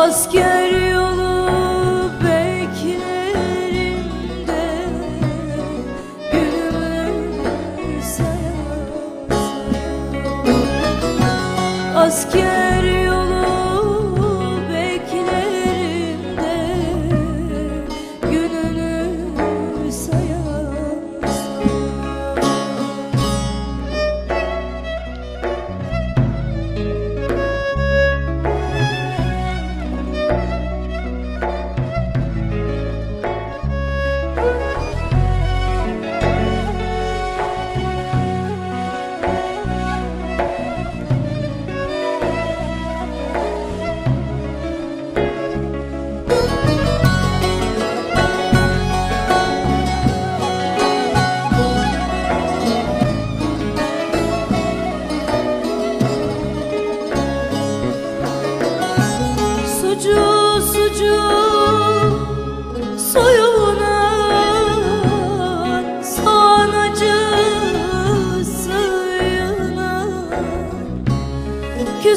Asker yolu beklerinde Gülümü Asker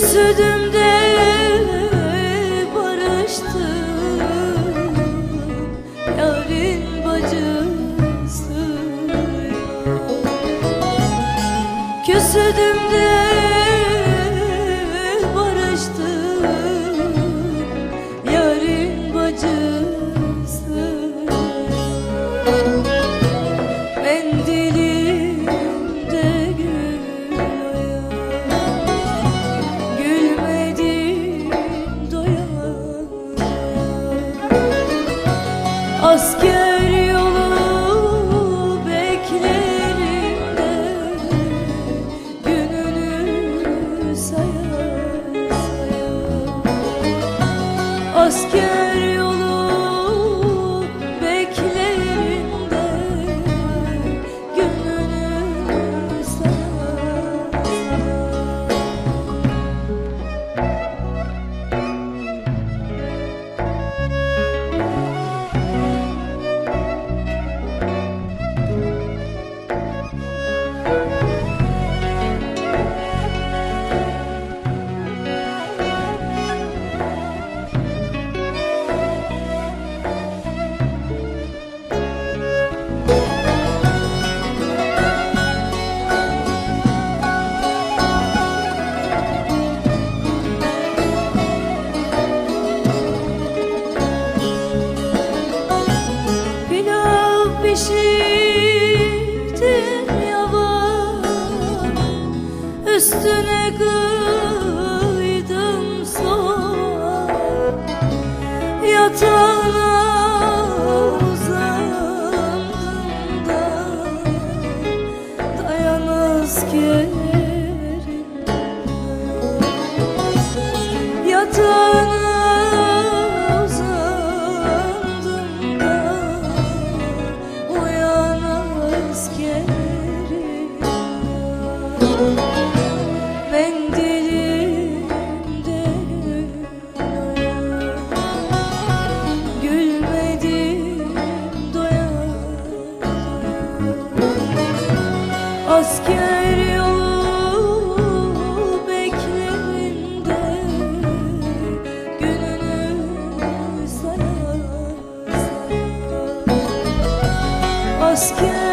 Küsüdüm de barıştım. Yarın bacısı. Küsüdüm de ask you. pişirdim yavan Üstüne kıydım soğan. Yatağına 天 Asker yolu beklerinde Gününü sayar Asker